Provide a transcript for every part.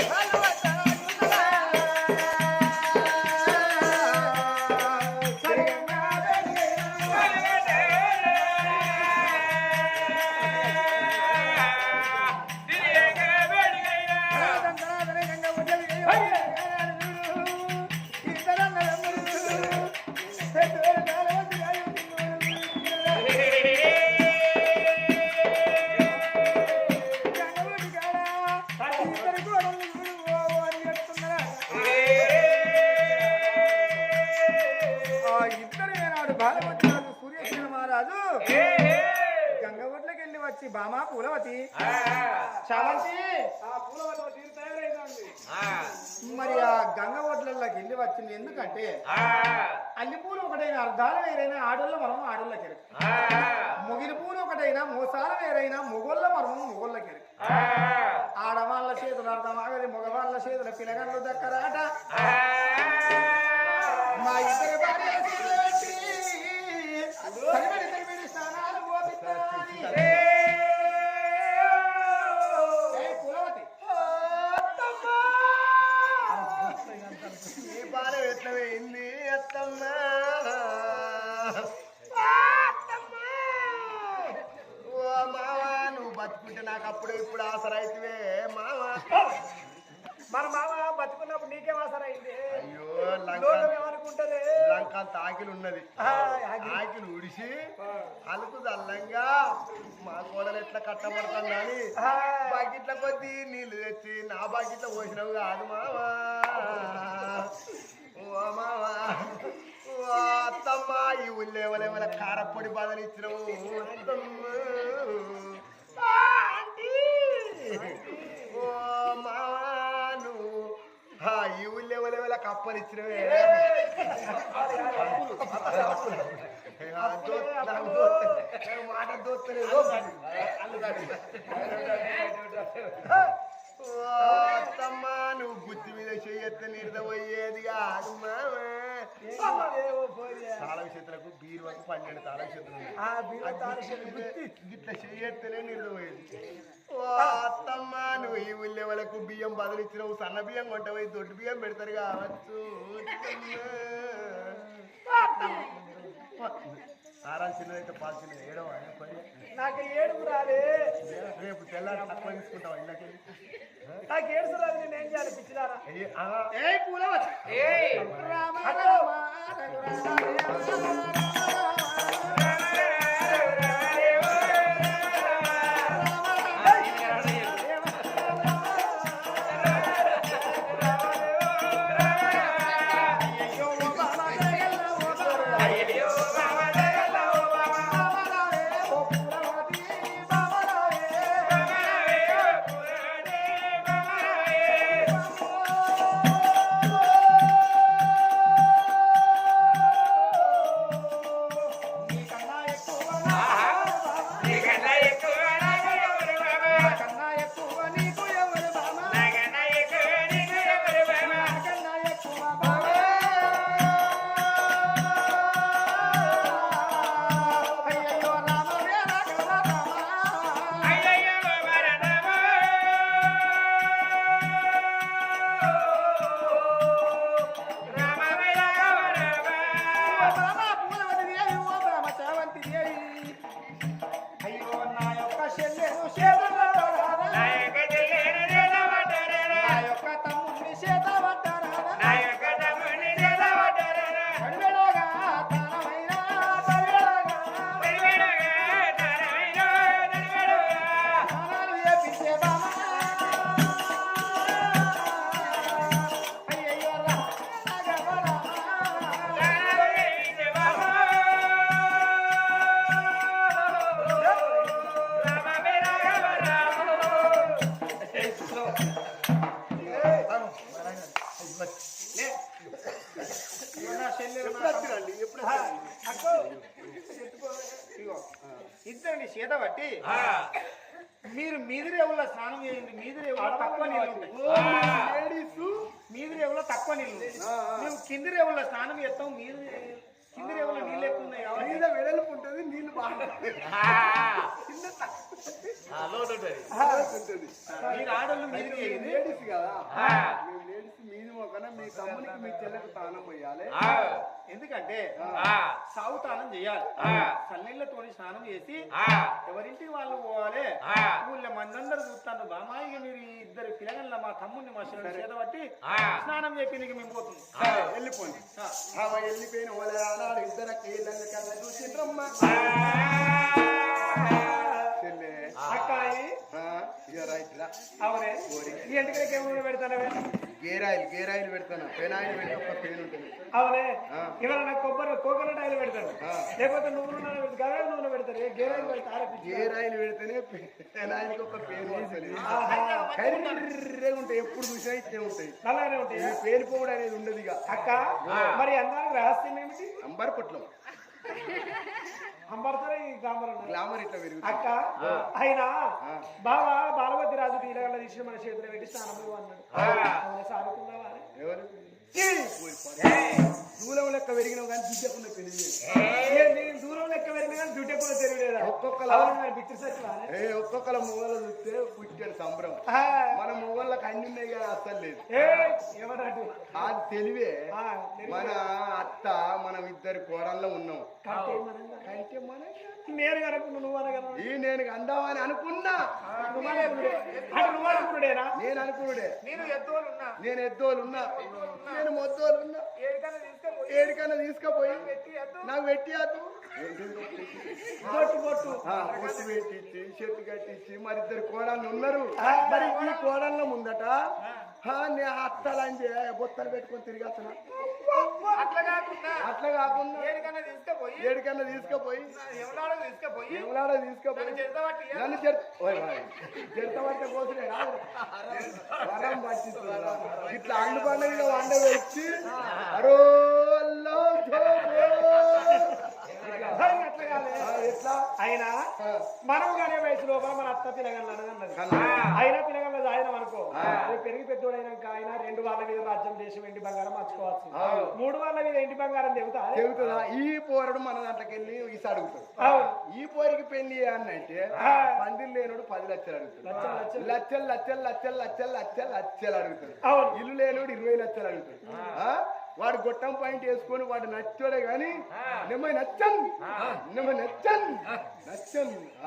ఇద్దరు వచ్చి బామా పూలవతి. చావంతి మరి ఆ గంగ ఒడ్లకి వెళ్ళి వచ్చింది ఎందుకంటే అల్లి పూలు ఒకటైన అర్ధాలు వేరైనా ఆడోళ్ళ మరము ఆడోళ్ళకి ఎరుక. ముగిలి పూలు ఒకటైనా మోసాల వేరైనా మొగోళ్ళ మరము మొగోళ్ళకి ఎరుక. ఆడవాళ్ళ చేతులు అర్థమాగది మగవాళ్ళ చేతుల పిల్లగండ్లు దక్కరాట. మా ఇద్దరు భార్య అత్తమ్మా ఓ మావా నువ్వు బతుకుంటే నాకు అప్పుడు ఇప్పుడు ఆసరైతివే మావా. మన మామ బతుకున్నప్పుడు నీకే అయింది అయ్యో ఏమనుకుంటది? లంక అంత ఆకిలి ఉన్నది. ఆకిలి. ఉడిసి అలుకు దల్లంగా మా కోడలు ఎట్లా కట్టబడతాను అని ఆ, బాకెట్ల కొద్దీ నీళ్ళు తెచ్చి నా బాకెట్లో పోసినవు కాదు మావా. ఓ మావా ఓ అత్తమ్మ ఈ కారపొడి బాధలు ఇచ్చినావు ఓ మావా నువ్వు ఈ ఈ ఉల్లేవలేవల కప్పలు ఇచ్చినవే మాట దోస్తలేదు అత్తమ్మ నువ్వు గుత్తి మీద చెయ్యెత్త నిర్దపోయేది కాదు మావా. తాళ చేతులకు బీరువకు పన్నెండు తాళ చేతులు ఉన్నాయి. ఆ బీరువా తాళ చేతులు గుత్తి. గిట్ల చెయ్యెత్తనే నిర్దపోయేది ఓ అత్తమ్మ నువ్వు ఈ ఊళ్ళో వాళ్ళకు బియ్యం బదిలిచ్చినవు సన్న బియ్యం కొంటపోయి దొడ్డు బియ్యం పెడతారు కావచ్చు. సారాలు చిన్నదైతే పాలు చిన్నది. ఏడవ నాకు ఏడుపు రాలే. రేపు తెల్లారి తక్కువ తీసుకుంటావా ఇళ్ళకి నాకు ఏడుపు రాదు నేను ఏం చేయాలి పిచ్చిదారా ఏ పూలవతి రామ రామ ఇద్దరిని సీత పట్టి మీరు మీదిరేవుల స్నానం చేయండి మీదిరేవుల తక్కువ నీళ్ళు మీదిరేవుల తక్కువ నీళ్ళు మేము కిందిరేవుల స్నానం చేస్తాం మీది కిందిరేవుల నీళ్ళు ఎక్కువ ఉన్నాయి మీద వెడల్పు ఉంటుంది నీళ్ళు బాగుంటుంది మీరు ఆడోళ్ళు మీరు లేడీస్ కదా. లేడీస్ మీది మీ తమ్మునికి మీ చెల్లెకు స్నానం పోయాలి ఎందుకంటే సాగుతానం చేయాలి. సన్నీళ్ళతో స్నానం చేసి ఎవరింటికి వాళ్ళు పోవాలి ఊళ్ళో మందందరూ చూస్తాను బామాయి మీరు ఇద్దరు పిల్లగల మా తమ్ముడిని మా చేత బట్టి స్నానం చెప్పింది మేము పోతున్నాం. వెళ్ళిపోండి. వెళ్ళిపోయిన వాళ్ళు ఇద్దరు కళ్ళ చూసిండ్రమ్మా. అక్కాయి. అవునే. గేర్ ఆయిల్ గేర్ ఆయిల్ పెడతాను. పెన్ ఆయిల్ ఒక పెయిన్ ఉంటుంది. అవునే? ఎవరైనా కొబ్బరి కోకోనట్ ఆయిల్ పెడతాను లేకపోతే నువ్వు గవే నూనె పెడతారు. గేర్ ఆయిల్ పెడతారు గేర్ ఆయిల్ పెడితేనే పెన్ ఒక పెయిన్ ఉంటాయి ఎప్పుడు చూసినా ఉంటాయి. అలానే ఉంటాయి? పేలిపోవడం అనేది ఉండదు ఇక. అక్క మరి అందరికి రహస్యం ఏమిటి? అంబర్ పొట్లం అంబర్తారా ఈ గాంబరం గ్లామర్ ఇట్లా పెరుగుతుంది. అక్క అయినా బావా బాలవతి రాజు తీరగల తీసిన మన చేతిలో పెట్టి స్నానము అన్నాడు? ఎవరు? దూలం లెక్క పెరిగినావు కానీ నేను దూరం లెక్క వెళ్ళిన కానీ తెలియలేదా ఒక్కొక్కలా. సచ్చివా? ఏ ఒక్కొక్కల మొగలు చూస్తే పుట్టాడు సంబరం. మన మొగళ్ళకి అన్ని ఉన్నాయి కానీ అస్సలు లేదు. అది తెలివే. మన అత్త మనం ఇద్దరు కోడల్లో ఉన్నాం. కంటే మన నేను కనుక్కున్నా నువ్వు అనగలను ఈ నేను అందామని అనుకున్నా. అనుకున్నాడేనా? నేను అనుకున్నాడే. నేను ఎద్దోలు ఉన్నా నేను ఎద్దోలు ఉన్నా నేను మొద్దోలు ఉన్నా ఏడికన్నా తీసుకుపోయి. నాకు పెట్టి అదు బొట్టు బొట్టు. పొట్టు పెట్టించి చెట్టు కట్టించి మరి ఇద్దరు కోడళ్ళు ఉన్నారు. మరి ఈ కోడళ్ళ ముందట నే అత్తలంటే బొత్తలు పెట్టుకొని తిరిగేస్తున్నా అట్లా కాకుండా అట్లా కాకుండా ఏడికన్నా తీసుకుపోయి ఏడికన్నా తీసుకుపోయి ఎవరాడో తీసుకుపోయి ఎవలాడ తీసుకుపోయి చేతబట్టి నన్ను పట్ట కోసమే వరం ఇట్లా అండు పండుగ వండ వచ్చి అరో అల్లో అట్లా కాలే ఎట్లా ఆయన మనము కానీ వయసులో మన అత్త తినగలన్నది ఆయన తినగలదు ఆయన అనుకో పెరిగి పెద్దోడైనాక ఆయన రెండు వాళ్ళ మీద రాజ్యం దేశం ఎండి బంగారం మార్చుకోవచ్చు. మూడు వాళ్ళ మీద ఎండి బంగారం చెబుతా ఈ పోరడు మన దాంట్లోకి వెళ్ళి ఈసి అడుగుతాడు. ఈ పోరికి పెళ్ళి అన్నంటే పందిలు లేనుడు పది లక్షలు అడుగుతాడు. లచ్చలు లక్షలు. లచ్చలు లచ్చలు లక్షలు లక్షలు అడుగుతాడు. ఇల్లు లేనుడు ఇరవై లక్షలు అడుగుతాడు. వాడు గొట్టం పాయింట్ వేసుకొని వాడు నచ్చోడే గాని నిమ్మ నచ్చన్ నిమ్మ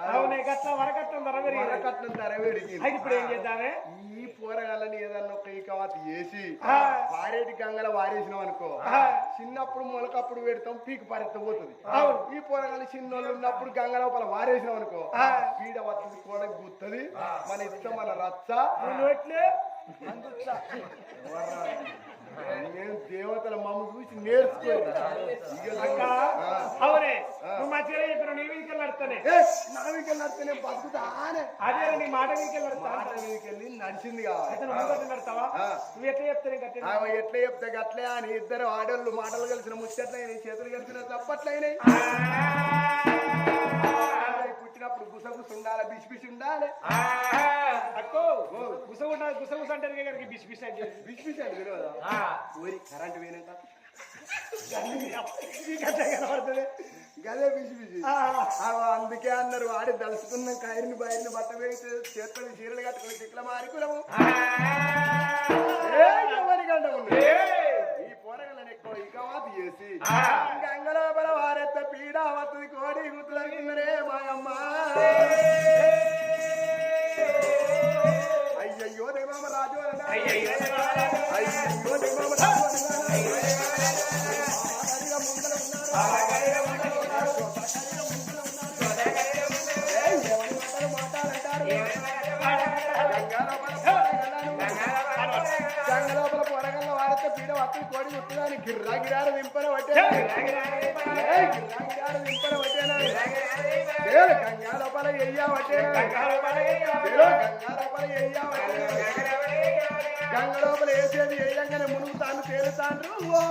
అవునే గట్ల ధరవేడికి అయితే ఇప్పుడు ఏం చేద్దామే? ఈ పోరగాళ్ళని ఏదన్నా ఒక ఈకవాత వేసి ఆ. పారేటి గంగల వారేసినాం అనుకో. చిన్నప్పుడు మొలకప్పుడు పెడతాం పీక పారెత్త పోతుంది. అవును. ఈ పోరగాళ్ళు చిన్నోళ్ళు ఉన్నప్పుడు గంగ లోపల వారేసినాం అనుకో. పీడ వస్తుంది కూడా గుర్తుంది మన ఇష్టం మన రచ్చ. నువ్వు. నేను దేవతల మమ్మ చూసి అవునే నువ్వు మంచిగా చెప్పిన నీ వీకెళ్ళి నడుస్తానే నావికెళ్ళి నడితేనే బతుకుతానే. అదే నీ మాట నడుస్తా మాట మీదకెళ్ళి నడిచింది కావాలి. నువ్వు నడతావా ఎట్లా చెప్తానే ఆమె ఎట్లా చెప్తే గట్లే అని ఇద్దరు ఆడోళ్ళు మాటలు కలిసిన ముచ్చట్లయినాయి చేతులు కలిసిన తప్పట్లయినాయి వచ్చినప్పుడు గుసగుస ఉండాలి బిసి ఉండాలి. అక్కో గుసగు గుసగుస అంటారు బిసి బిసి అంటే. బిసి బిసి అంటే తెలియదు? ఊరి కరెంట్ పోయినాక గదే బిసి బిసి. అందుకే అన్నారు వాడి దలుచుకున్న కైర్ని బయర్ని బట్ట వేసి చేతులు చీరలు కట్టుకుని చిట్ల మారికులము. ఈ పోరగలను ఎక్కువ ఇక చేసి పీడ వత్తది కోడి గుర్తులనుకున్నరే మాయమ్మ. అయ్యయ్యో దేవామ రాజు. అయ్యయ్యో దేవామ రాజు కోడి గుర్తుదాని గిర్రా గిరారు దింపన పట్టేనా? పట్టేనా? గంగా లోపల ఎయ్యా పట్టేనా? గంగా లోపల ఎయ్యా పట్టేనా? గంగ లోపల వేసేది వేయంగానే మునుగుతాను ఓ.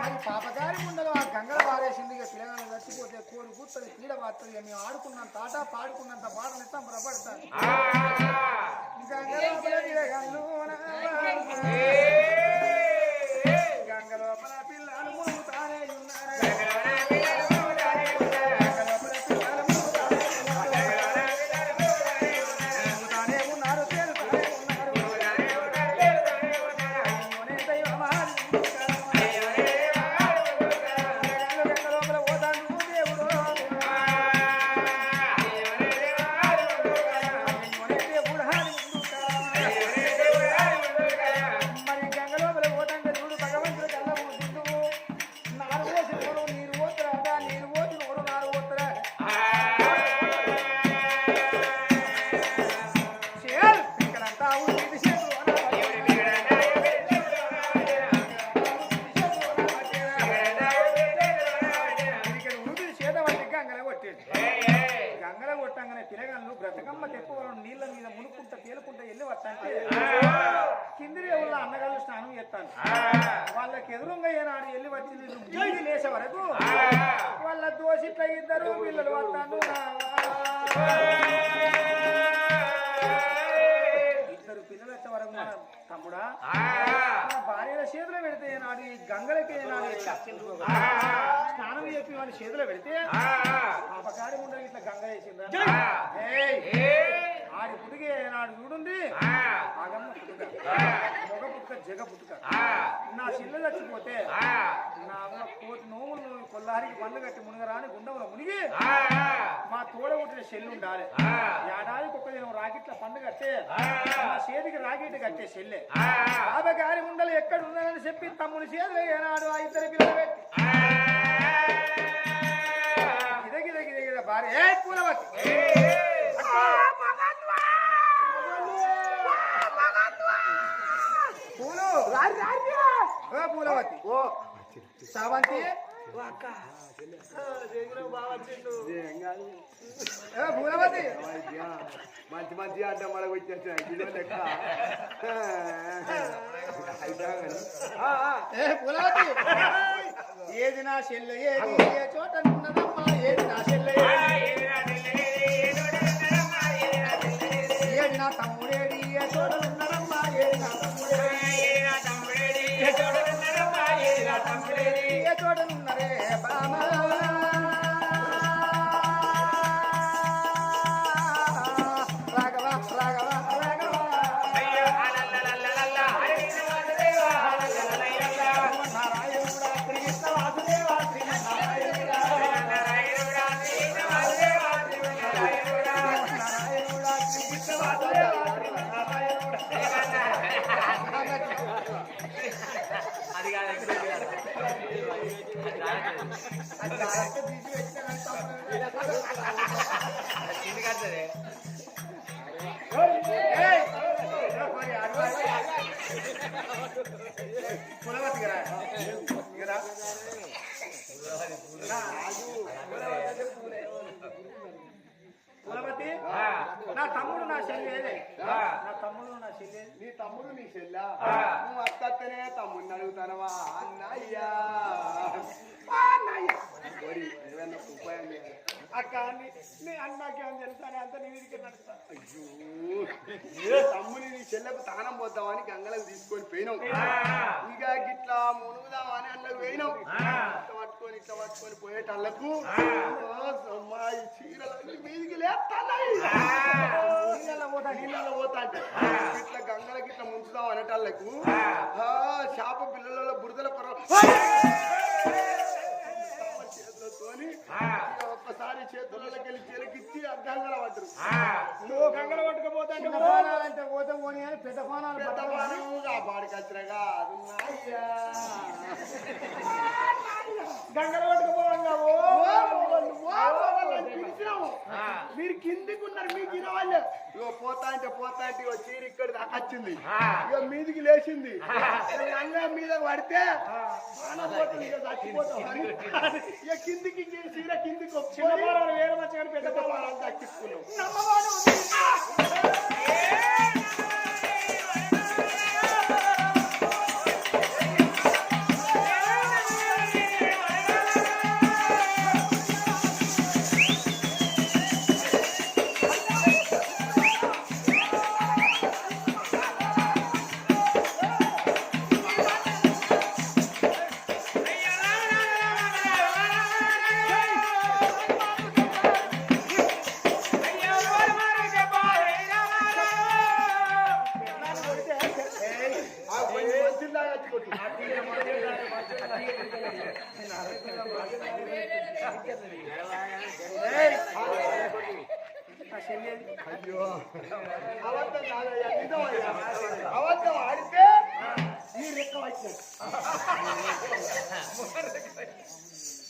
మరి పాపగారి ఉండదు ఆ గంగల పారేసింది ఇక చచ్చిపోతే కోడి కూర్చొని పీడ పాస్తుంది ఇక మేము ఆడుకున్నంత ఆట పాడుకున్నంత పాటలు సంబరపడతాను గంగలోపల పిల్లగాళ్ళు Ei! గంగల కొట్టంగానే పిరగాళ్ళు బ్రతకమ్మ తెప్పవరం నీళ్ళ మీద మునుక్కుంటా తేలుకుంటా వెళ్ళి వస్తాంటే కిందిరి ఎవరు అన్నగాళ్ళు స్నానం చేస్తాను వాళ్ళకి ఎదురుంగా ఏనాడు వెళ్ళి వచ్చింది లేసే వరకు వాళ్ళ దోషిట్ల ఇద్దరు పిల్లలు వస్తాను వచ్చే వరకు మన తమ్ముడా? భార్యల చేతిలో పెడితే ఏనాడు ఈ గంగలకి ఎట్లా వచ్చిండ్రు? స్నానం చెప్పి వాడి చేతిలో పెడితే పాపకారి ఉండదు ఇట్లా గంగ ఏయ్! ఆడి పుట్టుకే నాడు చూడుంది? ఆగమ్మ జగ పుట్టుక. నా చిల్ల చచ్చిపోతే నా అమ్మ కోటి నోములు కొల్లారికి పళ్ళు కట్టి మునగరాని గుండంలో మునిగి మా తోడ పుట్టిన చెల్లి ఉండాలి. ఏడాదికి ఒక్క దినం రాకెట్ల పండు కట్టే మా చేతికి రాకెట్ కట్టే చెల్లె. బాబా గారి ఉండలు ఎక్కడ ఉందని చెప్పి తమ్ముని చేతులు ఏనాడు ఆ ఇద్దరు పిల్లలు పెట్టి. గిద గిద గిద గిద భార్య. ఏ పూలవతి పూలు ఓ పూలవతి? ఓ. సావంతి? పూలవతి. మంచి మంచి అడ్డ మనకు వచ్చేసిన లెక్క. పూలవతి? ఏది నా చెల్లె ఏది? ఏ చోట ఉన్నదమ్మా ఏది నా చెల్లె చోట కులవతి నా తమ్ముడు నా చెల్లి ఏదే? నా తమ్ముడు నా చెల్లి నీ తమ్ముడు నీ చెల్ల? నువ్వు అత్తనే తమ్ముడిని అడుగుతానవా? అన్నయ్యా. అన్నయ్య. ఒరి, ఏదన్నా ఉపాయం చేయాలి. అక్క నీ- నీ అన్నకి ఏం తెలుసా అంత నీ వీధికి నడుస్తా. అయ్యో తమ్ముని నీ చెల్లకు తానం పోతామని గంగలకు తీసుకొని పోయినాం ఇక గిట్లా మునుగుదామని అందులోకి పోయినాం ఇట్లా పట్టుకొని ఇట్లా పట్టుకొని పోయేటళ్ళకు అమ్మాయి చీరలన్నీ మీదికి నీళ్ళలో పోతా నీళ్ళలో పోతా అంటే. ఇట్లా గంగలకి ఇట్లా ముంచుదాం అనేటళ్ళకు ఆ, చేప పిల్లలలో బురదల పొర ఇక ఒక్కసారి చేతులకి వెళ్ళి చెలకిచ్చి ఆ గంగల పట్టరు నువ్వు గంగలు పట్టుకపోతా అంటే పోతే పోనీ అని పెద్ద ఫోనాలు పెద్ద. వానముగా పాడికచ్చినగా అదున్నాయ్యా. గంగలు పట్టుకుపోవంగా ఓ పిలిచినాము. మీరు కిందికి ఉన్నారు మీకు ఇనవాళ్ళు ఇగో పోతా అంటే పోతా అంటే ఇగో చీర ఇక్కడ దాకా వచ్చింది ఇక మీదికి లేచింది. లంగా మీద పడితే ఇక కిందికి చీర కిందికి పోరాలు వేరే కానీ పెద్ద పెద్ద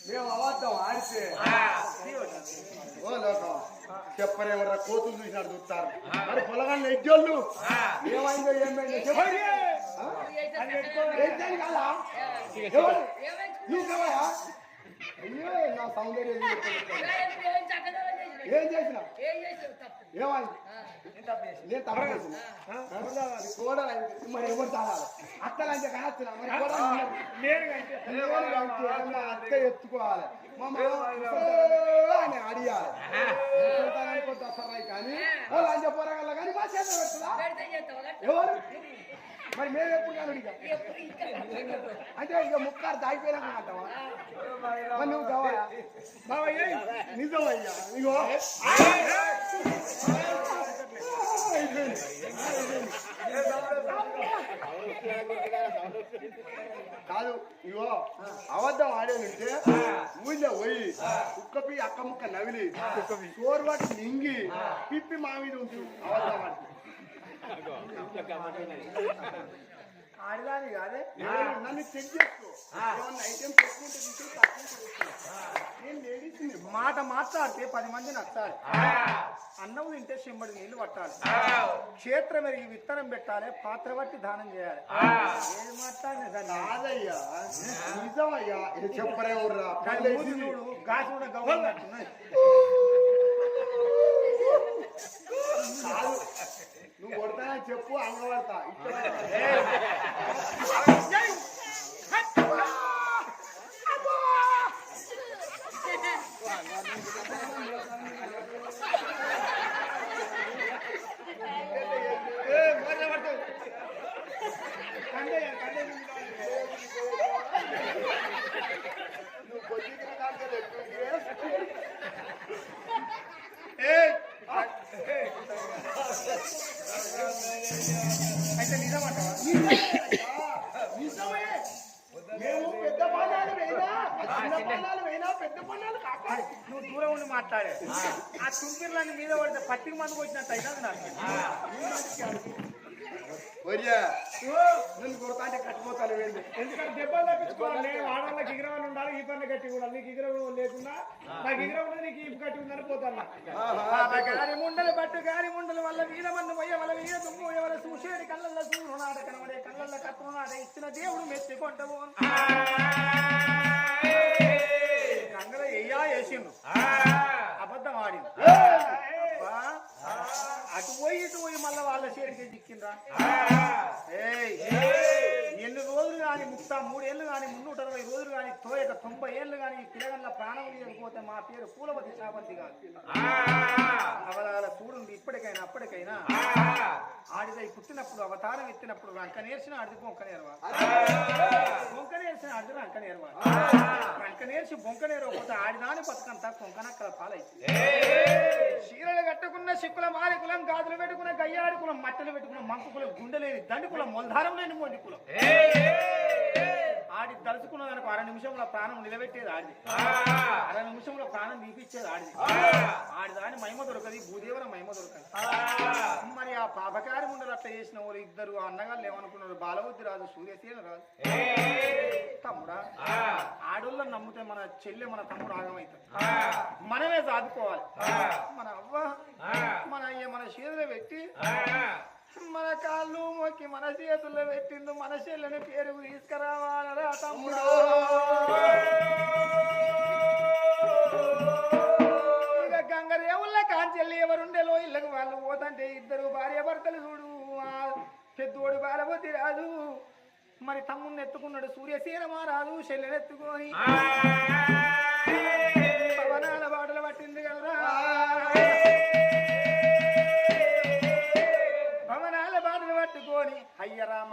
మేము అబద్ధం ఆడితే. ఓ లోకం చెప్పరేమరా కోతులు చూసినాడు చూస్తారు. మరి పొలగాళ్ళు ఎడ్జోళ్ళు ఏమైందో ఏమైందో చెప్పండి? అయ్యో నా సౌందర్యం. ఏం చేసినా ఏమైంది? నేను తప్ప చేసిన కోడలు అయింది. మరి ఎవరు తాగాలి అత్తలు అంటే కాస్తున్నా మరి అత్త ఎత్తుకోవాలి. మా అని అడిగాలి సర్రాయి కానీ? వాళ్ళు పోరగల కానీ మా చేత ఎవరు? మరి మేము ఎప్పుడు అడిగా. అంటే ఇక ముక్కారు దాగిపోయినాక అంటావా? మరి నువ్వు కావాలా నిజమయ్యా. ఇగో. కాదు ఇగో అబద్ధం ఆడేనంటే ఊళ్ళో పోయి కుక్కపి అక్క ముక్క నవిలి చోరువాటి నింగి పిప్పి మా మీద ఉంచు అబద్ధం ఆడి. ఆడదాని కాదే? నన్ను చెక్ చేసుకో? ఏమన్నా మాట మాట్లాడితే పది మంది నచ్చాలి. అన్నం తింటే చెంబడి నీళ్ళు పట్టాలి. క్షేత్రం మెరిగి విత్తనం పెట్టాలి పాత్ర బట్టి దానం చేయాలి. ఏది మాట్లాడినా నిజమయ్యా చెప్పరే చూడు గాసి కూడా నువ్వు కొడతానని చెప్పు ఇక్కడ మాట్లాడే ఆ. తుంపిర్లన్నీ మీద పడితే పత్తికి మందుకు వచ్చినట్టు అయితే నాకు. ఒరియా నన్ను కొడతా అంటే కట్టిపోతాను వెళ్ళి ఎందుకంటే దెబ్బలు తప్పించుకోవాలి. ఆడవాళ్ళకి ఎగిరవని ఉండాలి ఈ పని గట్టి కూడా. నీకు ఎగిరవ లేకుండా నాకు ఎగిర ఉన్నది నీకు ఈ గట్టి ఉందని పోతాను గారి ముండలు పట్టు గారి ముండలు వల్ల వీర మన్ను పోయే వల్ల వీర దుమ్ము ఎవర చూసేది కళ్ళల్లో చూడు నాట కనబడే కళ్ళల్లో నాట ఇచ్చిన దేవుడు మెచ్చుకుంటావు అబ్బా, అటు పోయి ఇటు పోయి మళ్ళా వాళ్ళ చేతికి చిక్కిండ్రా ఏయ్ ఎన్ని రోజులు కానీ ముక్తా మూడేళ్ళు కానీ మున్నూట అరవై రోజులు కానీ తోయక తొంభై ఏళ్ళు కానీ ఈ పిల్లగల్ల ప్రాణం తీయకపోతే మా పేరు పూలవతి శాపంతి కాదు అవలాల చూడుంది ఇప్పటికైనా అప్పటికైనా ఆడిదై పుట్టినప్పుడు అవతారం ఎత్తినప్పుడు రంక నేర్చిన ఆడిది బొంక నేర్వా బొంక నేర్చిన ఆడిది రంక నేర్వా రంక నేర్చి బొంక నేరవకపోతే ఆడిదాని బతుకంతా కొంకనక్కల పాలైంది చీరలు కట్టుకున్న సిక్కుల మారి కులం గాజులు పెట్టుకున్న గయ్యాడి కులం మట్టలు పెట్టుకున్న మంకు కులం గుండె లేని దండి కులం మొలధారం లేని మొండి కులం ఆడి తలుచుకున్న దానికి అర నిమిషంలో ప్రాణం నిలబెట్టేది ఆడిది. అర నిమిషంలో ప్రాణం తీపిచ్చేది ఆడిది. ఆడిదాని మహిమ దొరకది భూదేవర మహిమ దొరకదు. మరి ఆ పాపకారి ముండలు అట్లా చేసిన వాళ్ళు ఇద్దరు అన్నగాళ్ళు ఏమనుకున్నారు? బాలవద్ది రాదు సూర్యసేన రాదు తమ్ముడా ఆడోళ్ళని నమ్మితే మన చెల్లె మన తమ్ముడు ఆగమవుతుంది మనమే సాదుకోవాలి. మన అవ్వ మన అయ్య మన చేతిలో పెట్టి మన కాళ్ళు మొక్కి మన చేతుల్లో పెట్టిండు మన చెల్లెని పేరు తీసుకురావాలరా తమ్ముడు. ఇక గంగరేవుల్ల కాంచెల్లి ఎవరుండేలో? ఇళ్ళకి వాళ్ళు పోతంటే ఇద్దరు భార్య భర్తలు చూడు. పెద్దోడు బాలబోతి రాదు. మరి తమ్ముడిని ఎత్తుకున్నాడు సూర్యసేన రాదు చెల్లెని ఎత్తుకొని. పవనాల బాటలు పట్టింది కదరా. పట్టుకొని అయ్య రామ